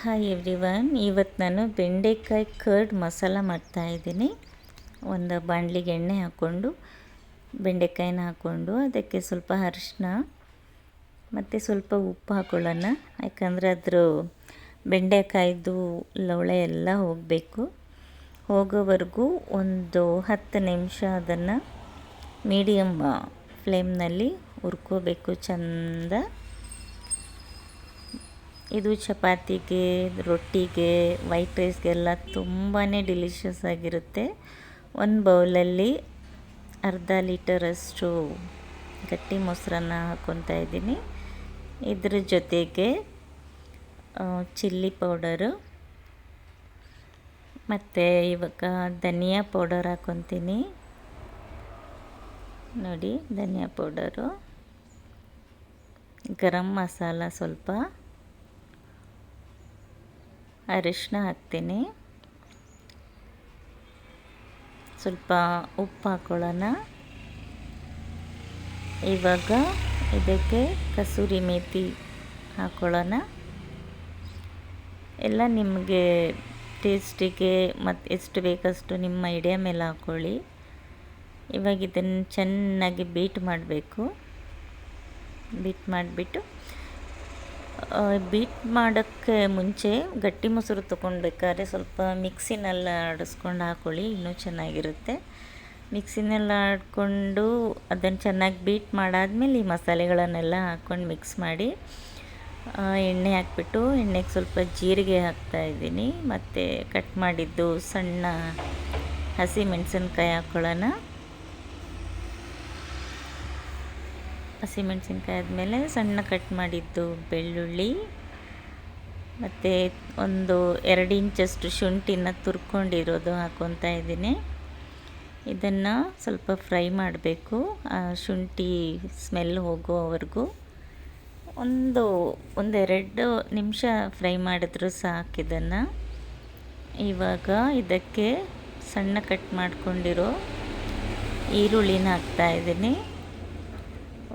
Hi every one ಇವತ್ತು ನಾನು ಬೆಂಡೆಕಾಯಿ ಕರ್ಡ್ ಮಸಾಲ ಮಾಡ್ತಾಯಿದ್ದೀನಿ ಒಂದು ಬಾಣಲಿಗೆ ಎಣ್ಣೆ ಹಾಕ್ಕೊಂಡು, ಬೆಂಡೆಕಾಯಿನ ಹಾಕ್ಕೊಂಡು, ಅದಕ್ಕೆ ಸ್ವಲ್ಪ ಅರಿಶಿನ ಮತ್ತು ಸ್ವಲ್ಪ ಉಪ್ಪು ಹಾಕೊಳ್ಳೋಣ. ಯಾಕಂದರೆ ಅದ್ರ ಬೆಂಡೆಕಾಯಿದು ಲವಳೆ ಎಲ್ಲ ಹೋಗಬೇಕು. ಹೋಗೋವರೆಗೂ ಒಂದು ಹತ್ತು ನಿಮಿಷ ಅದನ್ನು ಮೀಡಿಯಮ್ ಫ್ಲೇಮ್ನಲ್ಲಿ ಹುರ್ಕೋಬೇಕು ಚಂದ. ಇದು ಚಪಾತಿಗೆ, ರೊಟ್ಟಿಗೆ, ವೈಟ್ ರೈಸ್ಗೆಲ್ಲ ತುಂಬಾ ಡಿಲಿಷಿಯಸ್ ಆಗಿರುತ್ತೆ. ಒಂದು ಬೌಲಲ್ಲಿ ಅರ್ಧ ಲೀಟರಷ್ಟು ಗಟ್ಟಿ ಮೊಸರನ್ನ ಹಾಕ್ಕೊತಾ ಇದ್ದೀನಿ. ಇದ್ರ ಜೊತೆಗೆ ಚಿಲ್ಲಿ ಪೌಡರು, ಮತ್ತು ಇವಾಗ ಧನಿಯಾ ಪೌಡರ್ ಹಾಕ್ಕೊತೀನಿ ನೋಡಿ, ಧನಿಯಾ ಪೌಡರು. ಗರಂ ಮಸಾಲ ಸ್ವಲ್ಪ. ಅರಿಶಿನ ಹಾಕ್ತೀನಿ. ಸ್ವಲ್ಪ ಉಪ್ಪು ಹಾಕೊಳ್ಳೋಣ. ಇವಾಗ ಇದಕ್ಕೆ ಕಸೂರಿ ಮೇಥಿ ಹಾಕೊಳ್ಳೋಣ. ಎಲ್ಲ ನಿಮಗೆ ಟೇಸ್ಟಿಗೆ ಮತ್ತು ಎಷ್ಟು ಬೇಕಷ್ಟು ನಿಮ್ಮ ಐಡಿಯಾ ಮೇಲೆ ಹಾಕ್ಕೊಳ್ಳಿ ಇವಾಗ ಇದನ್ನು ಚೆನ್ನಾಗಿ ಬೀಟ್ ಮಾಡಬೇಕು. ಬೀಟ್ ಮಾಡಿಬಿಟ್ಟು ಬೀಟ್ ಮಾಡೋಕ್ಕೆ ಮುಂಚೆ ಗಟ್ಟಿ ಮೊಸರು ತೊಗೊಳ್ಬೇಕಾದ್ರೆ ಸ್ವಲ್ಪ ಮಿಕ್ಸಿನೆಲ್ಲ ಆಡಿಸ್ಕೊಂಡು ಹಾಕ್ಕೊಳ್ಳಿ ಇನ್ನೂ ಚೆನ್ನಾಗಿರುತ್ತೆ. ಮಿಕ್ಸಿನೆಲ್ಲ ಆಡಿಕೊಂಡು ಅದನ್ನು ಚೆನ್ನಾಗಿ ಬೀಟ್ ಮಾಡಾದ್ಮೇಲೆ ಈ ಮಸಾಲೆಗಳನ್ನೆಲ್ಲ ಹಾಕ್ಕೊಂಡು ಮಿಕ್ಸ್ ಮಾಡಿ ಎಣ್ಣೆ ಹಾಕ್ಬಿಟ್ಟು ಎಣ್ಣೆಗೆ ಸ್ವಲ್ಪ ಜೀರಿಗೆ ಹಾಕ್ತಾಯಿದ್ದೀನಿ ಮತ್ತು ಕಟ್ ಮಾಡಿದ್ದು ಸಣ್ಣ ಹಸಿ ಮೆಣಸಿನ್ಕಾಯಿ ಹಾಕ್ಕೊಳ್ಳೋಣ ಹಸಿಮೆಣ್ಸಿನ್ಕಾಯಿ ಆದಮೇಲೆ ಸಣ್ಣ ಕಟ್ ಮಾಡಿದ್ದು ಬೆಳ್ಳುಳ್ಳಿ, ಮತ್ತು ಒಂದು ಎರಡು ಇಂಚಷ್ಟು ಶುಂಠಿನ ತುರ್ಕೊಂಡಿರೋದು ಹಾಕ್ಕೊತಾ ಇದ್ದೀನಿ. ಇದನ್ನು ಸ್ವಲ್ಪ ಫ್ರೈ ಮಾಡಬೇಕು. ಶುಂಠಿ ಸ್ಮೆಲ್ ಹೋಗೋವರೆಗೂ ಒಂದು ಒಂದೆರಡು ನಿಮಿಷ ಫ್ರೈ ಮಾಡಿದ್ರು ಸಾಕು ಇದನ್ನು. ಇವಾಗ ಇದಕ್ಕೆ ಸಣ್ಣ ಕಟ್ ಮಾಡ್ಕೊಂಡಿರೋ ಈರುಳ್ಳಿನ ಹಾಕ್ತಾಯಿದ್ದೀನಿ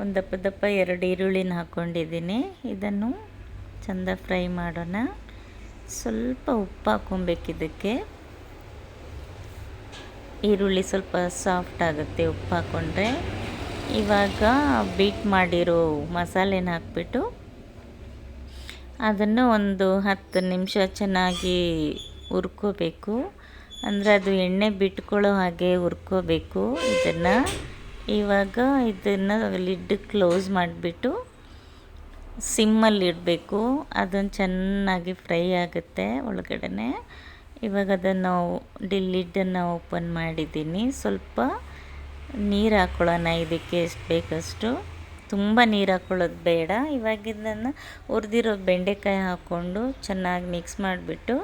ಒಂದು ದಪ್ಪ ದಪ್ಪ ಎರಡು ಈರುಳ್ಳಿನ ಹಾಕ್ಕೊಂಡಿದ್ದೀನಿ ಇದನ್ನು ಚೆಂದ ಫ್ರೈ ಮಾಡೋಣ. ಸ್ವಲ್ಪ ಉಪ್ಪು ಹಾಕ್ಕೊಬೇಕು ಇದಕ್ಕೆ ಈರುಳ್ಳಿ ಸ್ವಲ್ಪ ಸಾಫ್ಟ್ ಆಗುತ್ತೆ ಉಪ್ಪು ಹಾಕ್ಕೊಂಡ್ರೆ ಇವಾಗ ಬೀಟ್ ಮಾಡಿರೋ ಮಸಾಲೆನ ಹಾಕ್ಬಿಟ್ಟು ಅದನ್ನು ಒಂದು ಹತ್ತು ನಿಮಿಷ ಚೆನ್ನಾಗಿ ಹುರ್ಕೋಬೇಕು. ಅಂದರೆ ಅದು ಎಣ್ಣೆ ಬಿಟ್ಕೊಳ್ಳೋ ಹಾಗೆ ಹುರ್ಕೋಬೇಕು. ಇದನ್ನು ಇವಾಗ ಇದನ್ನು ಲಿಡ್ ಕ್ಲೋಸ್ ಮಾಡಿಬಿಟ್ಟು ಸಿಮ್ಮಲ್ಲಿ ಇಡಬೇಕು ಅದನ್ನು ಚೆನ್ನಾಗಿ ಫ್ರೈ ಆಗುತ್ತೆ ಒಳಗಡೆ ಇವಾಗ ಅದನ್ನು ಲಿಡ್ಡನ್ನು ಓಪನ್ ಮಾಡಿದ್ದೀನಿ. ಸ್ವಲ್ಪ ನೀರು ಹಾಕ್ಕೊಳ್ಳೋಣ ಇದಕ್ಕೆ ಎಷ್ಟು ಬೇಕಷ್ಟು. ತುಂಬ ನೀರು ಹಾಕ್ಕೊಳ್ಳೋದು ಬೇಡ. ಇವಾಗ ಇದನ್ನು ಹುರಿದಿರೋ ಬೆಂಡೆಕಾಯಿ ಹಾಕ್ಕೊಂಡು ಚೆನ್ನಾಗಿ ಮಿಕ್ಸ್ ಮಾಡಿಬಿಟ್ಟು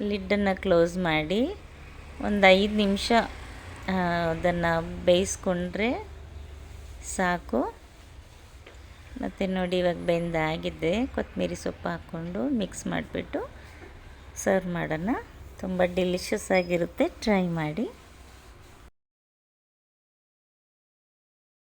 ಲಿಡ್ಡನ್ನು ಕ್ಲೋಸ್ ಮಾಡಿ ಒಂದು ಐದು ನಿಮಿಷ ಅದನ್ನು ಬೇಯಿಸ್ಕೊಂಡ್ರೆ ಸಾಕು. ಮತ್ತು ನೋಡಿ, ಇವಾಗ ಬೆಂದಾಗಿದೆ ಕೊತ್ತಂಬರಿ ಸೊಪ್ಪು ಹಾಕ್ಕೊಂಡು ಮಿಕ್ಸ್ ಮಾಡಿಬಿಟ್ಟು ಸರ್ವ್ ಮಾಡೋಣ. ತುಂಬ ಡಿಲಿಷಿಯಸ್ ಆಗಿರುತ್ತೆ. ಟ್ರೈ ಮಾಡಿ.